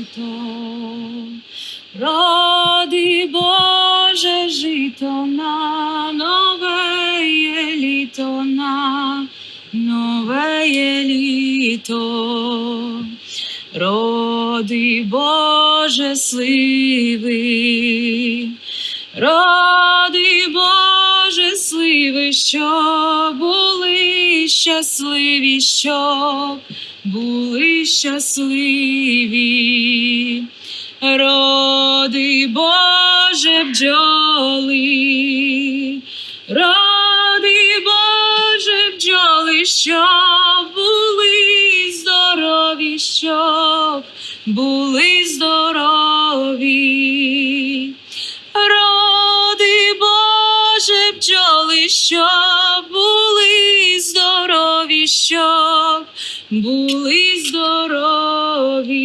жито, роди Боже жито на нове є літо на нове є літо, роди Боже сливи. Роди сливи, що були щасливі, що були щасливі. Роди Боже бджоли, роди Боже бджоли, що були здорові, що були здорові. Бджоли, що були здорові, що були здорові.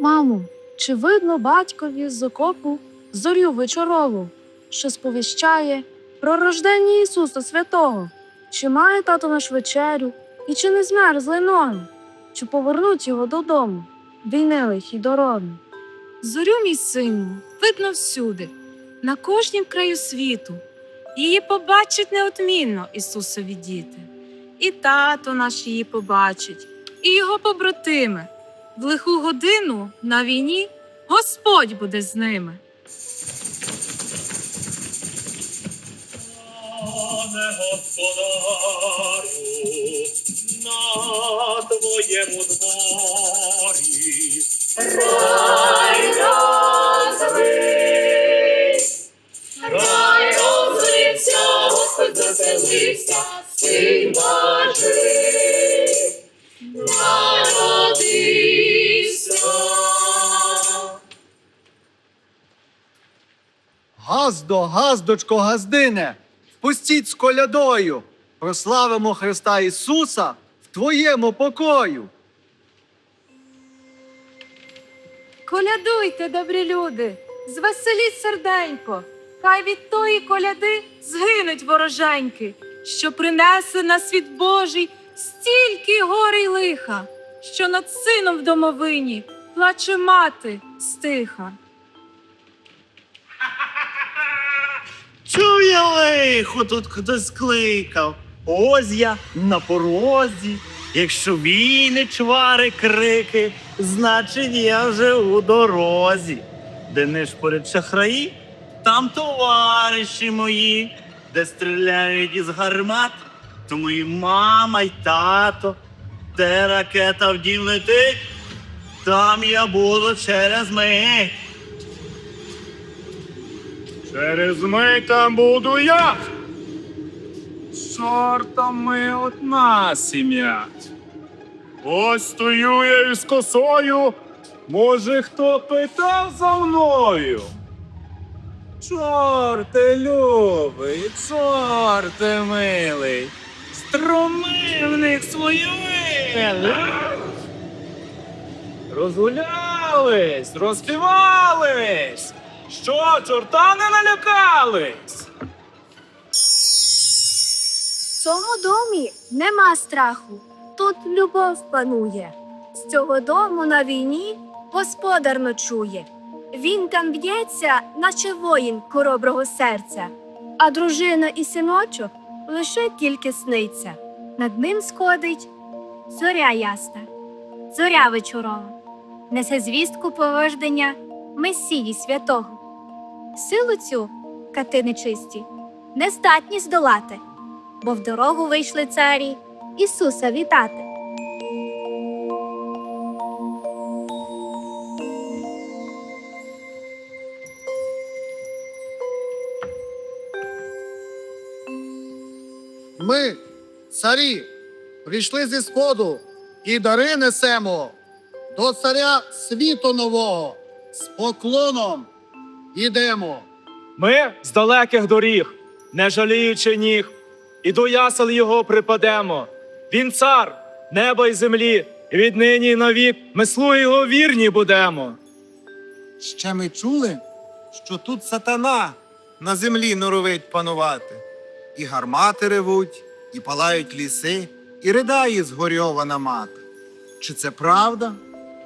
Мамо, чи видно батькові з окопу зорю вечорову, що сповіщає про рождення Ісуса Святого? Чи має тато наш вечерю, і чи не змерзли ноги? Чи повернуть його додому, війни лихі дороги? Зорю, мій сину, видно всюди, на кожнім краю світу. Її побачить неодмінно Ісусові діти. І тато наш її побачить, і його побратими. В лиху годину на війні Господь буде з ними. Пане господарю, на твоєму дворі. Рай розлив, рай розлився, Господь заселився, Син Божий, народився. Газдо, газдочко, газдине, впустіть з колядою, прославимо Христа Ісуса твоєму покою. Колядуйте, добрі люди, звеселіть серденько, хай від тої коляди згинуть вороженьки, що принесе на світ Божий стільки горе й лиха, що над сином в домовині плаче мати стиха. Чує лихо, тут хтось кликав. Ось я на порозі. Якщо війни, чвари, крики, значить я вже у дорозі. Де не шпорять шахраї, там товариші мої, де стріляють із гармат, то мої мама й тато, де ракета в дім летить, там я буду через мить. Через мить там буду я. З чортом ми одна сім'я. Ось стою я із косою. Може, хто питав за мною? Чорте любий, чорте милий, струми в. Розгулялись, розпівались. Що, чорта не налякались? Цьому домі нема страху, тут любов панує. З цього дому на війні господар ночує. Він там б'ється, наче воїн хороброго серця, а дружина і синочок лише тільки сниться. Над ним сходить зоря ясна, зоря вечорова, несе звістку повождення Месії святого. Силу цю, кати нечисті, не здатні здолати бо в дорогу вийшли царі Ісуса вітати. Ми, царі, прийшли зі сходу і дари несемо до царя світу нового з поклоном ідемо. Ми з далеких доріг, не жаліючи ніг, і до ясел його припадемо. Він цар неба й землі, і віднині навік ми слуги його вірні будемо. Ще ми чули, що тут сатана на землі норовить панувати. І гармати ревуть, і палають ліси, і ридає згорьована мати. Чи це правда,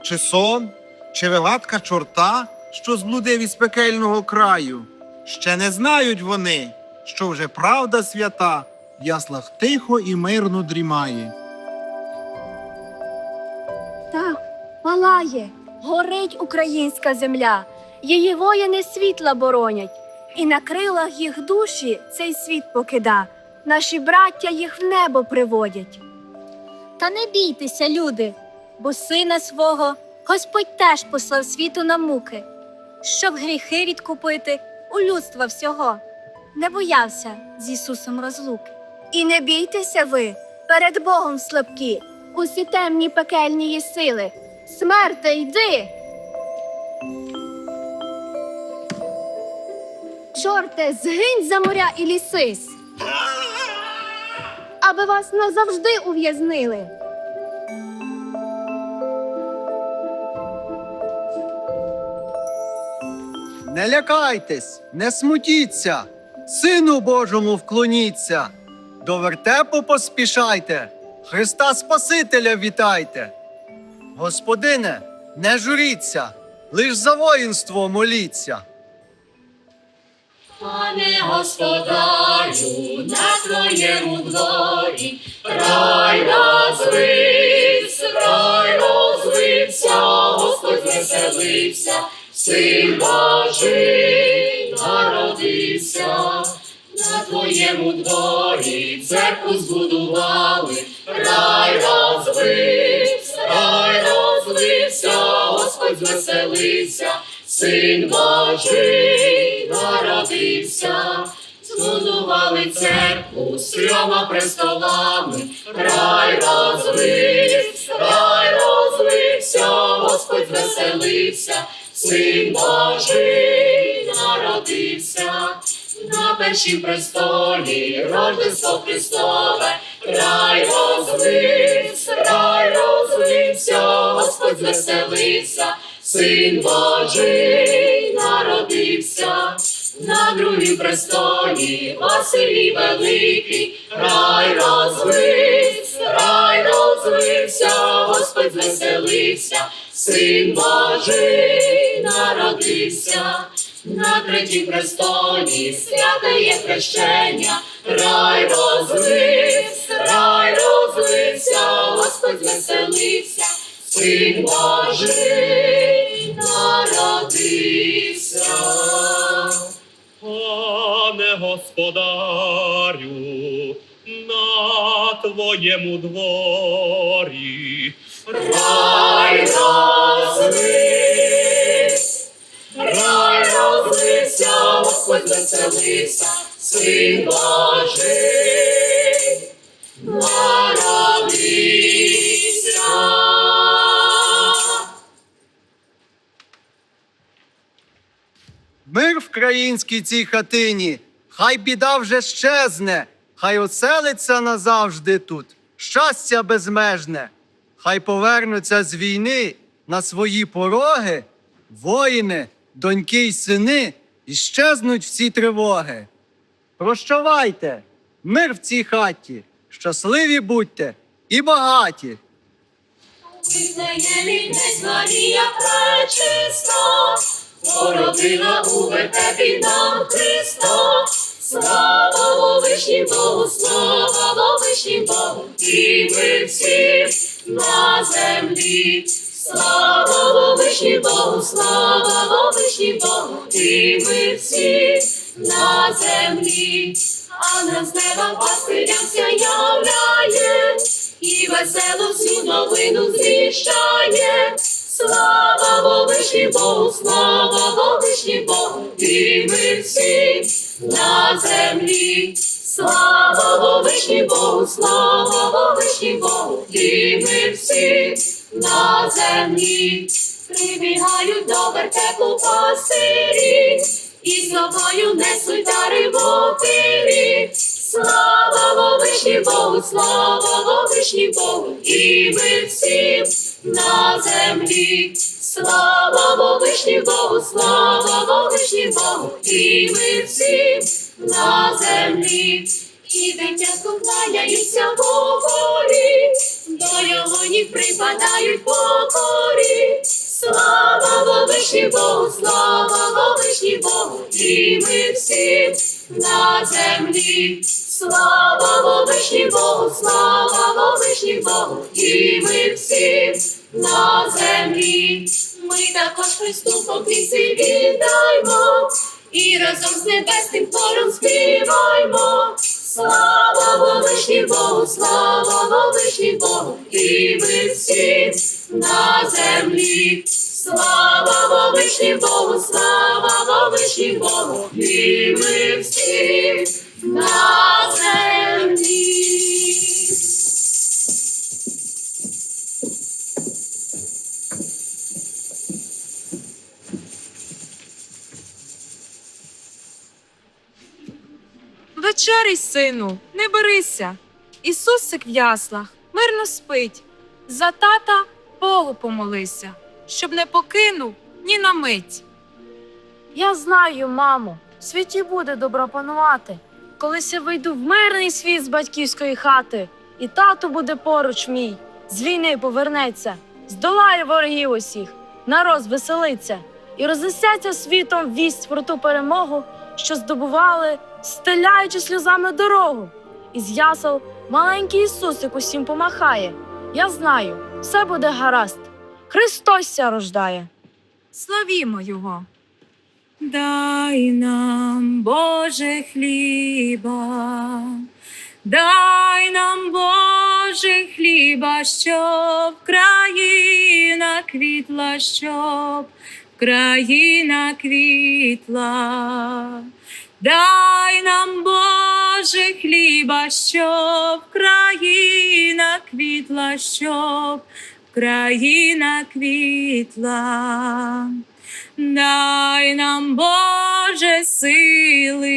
чи сон, чи вигадка чорта, що зблудив із пекельного краю, Ще не знають вони, що вже правда свята яслах тихо і мирно дрімає. Так, палає, горить українська земля, її воїни світла боронять, і на крилах їх душі цей світ покида, наші браття їх в небо приводять. Та не бійтеся, люди, бо сина свого Господь теж послав світу на муки, щоб гріхи відкупити у людства всього. Не боявся з Ісусом розлуки. І не бійтеся ви перед Богом слабкі, усі темні пекельні сили. Смерте, йди. Чорте, згинь за моря і лісись. Аби вас назавжди ув'язнили. Не лякайтесь, не смутіться, Сину Божому вклоніться, до вертепу поспішайте, Христа Спасителя вітайте. Господине, не журіться, лиш за воїнство моліться. Пане господарю, на твоєму дворі рай розвився, рай розвився, Господь веселився, син Божий народився. Твоєму дворі церкву збудували, рай розвився, рай розвився, Господь звеселився, син Божий народився. Збудували церкву з трьома престолами, рай розвився, рай розвився, Господь веселився, син Божий народився. На першім престолі Рождество Христове, рай розвився, рай розвився, Господь звеселився, Син Божий народився. На другім престолі Василій Великий, рай розвився, рай розвився, Господь звеселився, Син Божий народився. На третім престолі святе є хрещення, рай розвився, рай розвився, Господь веселився, Син Божий народився. Пане господарю, на твоєму дворі. Господь веселився, Син Божий. Мир в країнській цій хатині, хай біда вже щезне, хай оселиться назавжди тут, щастя безмежне, хай повернуться з війни на свої пороги, воїни, доньки й сини, і щезнуть всі тривоги. Прощавайте, мир в цій хаті, щасливі будьте і багаті. Пречиста, породила у вертепі нам Христа. Слава Вовишнім Богу, слава Вовишнім Богу, і ми всі на землі. Слава Вовишнім Богу, слава Вовишнім Богу, і ми всі на землі. А нам з неба пастирям являє, і веселу всю новину звіщає. Слава Вовишнім Богу, слава Вовишнім Богу, і ми всі на землі. Слава Вовишнім Богу, слава Вовишнім Богу, і ми всі на землі. Прибігають до вертепу пастирі, і з собою несуть дари вопирі. Слава Вовишнім Богу, слава Вовишнім Богу, і ми всі на землі. Слава Вовишнім Богу, слава Вовишнім Богу, і ми всі на землі. І дитятку кланяються в горі, до його ніг припадають покорі. Слава Вовишній Богу, слава Вовишній Богу, і ми всі на землі. Слава Вовишній Богу, слава Вовишній Богу, і ми всі на землі. Ми також Христу поклінці віддаймо, і разом з небесним хором співаймо. Слава Вишні Богу, слава Вовишній Богу, і ми всі на землі. Слава Вишні Богу, слава Вовишній Богу, і ми всі Вечеряй, сину, не берися. Ісусик в яслах мирно спить. За тата Богу помолися, щоб не покинув ні на мить. Я знаю, мамо, в світі буде добро панувати. Колись я вийду в мирний світ з батьківської хати, і тато буде поруч мій, з війни повернеться, здолає ворогів усіх, народ веселиться, і рознесеться світом вість про ту перемогу, що здобували, стеляючи сльозами дорогу. Із ясел маленький Ісусик усім помахає. Я знаю, все буде гаразд. Христос ся рождає. Славімо Його. Дай нам, Боже, хліба, дай нам, Боже, хліба, щоб країна квітла, щоб країна квітла. Дай нам, Боже, хліба, щоб країна квітла, щоб країна квітла. Дай нам, Боже, сили,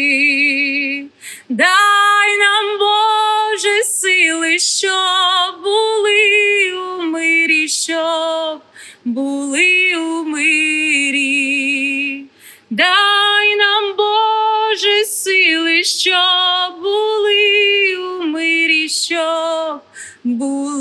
дай нам, Боже, сили, щоб були у мирі, щоб були у мирі. Дай нам, Сили, що були у мирі, що були